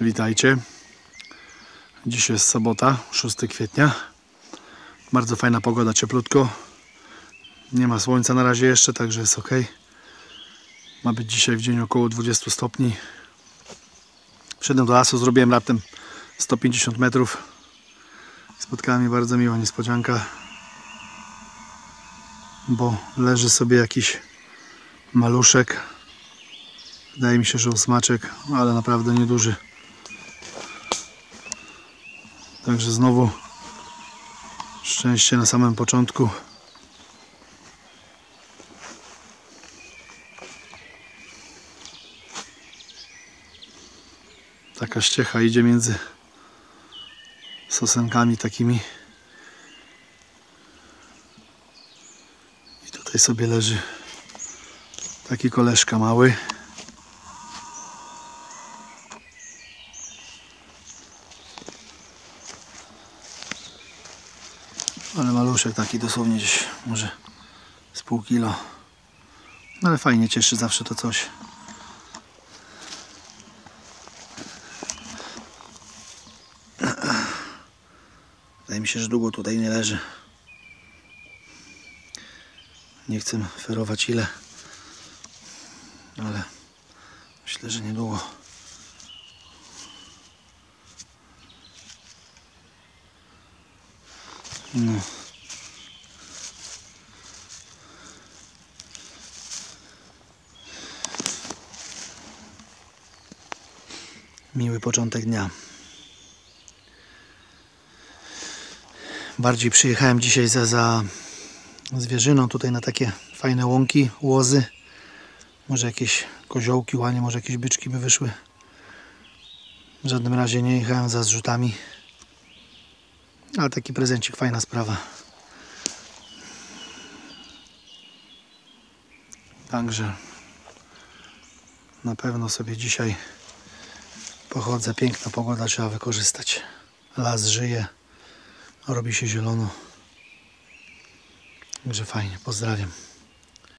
Witajcie. Dzisiaj jest sobota, 6 kwietnia. Bardzo fajna pogoda, cieplutko. Nie ma słońca na razie jeszcze, także jest ok. Ma być dzisiaj w dzień około 20 stopni. Wszedłem do lasu, zrobiłem raptem 150 metrów. Spotkała mnie bardzo miła niespodzianka, bo leży sobie jakiś maluszek. Wydaje mi się, że ósmaczek, ale naprawdę nieduży. Także znowu szczęście na samym początku. Taka ściecha idzie między sosenkami takimi. I tutaj sobie leży taki koleżka mały. Ale maluszek taki dosłownie gdzieś może z pół kilo. No ale fajnie cieszy zawsze to coś. Wydaje mi się, że długo tutaj nie leży. Nie chcę ferować ile, ale myślę, że niedługo. No. Miły początek dnia. Bardziej przyjechałem dzisiaj za, za zwierzyną tutaj na takie fajne łąki, łozy. Może jakieś koziołki, łanie, może jakieś byczki by wyszły. W żadnym razie nie jechałem za zrzutami. Ale taki prezencik, fajna sprawa. Także na pewno sobie dzisiaj pochodzę. Piękna pogoda, trzeba wykorzystać. Las żyje, robi się zielono. Także fajnie, pozdrawiam.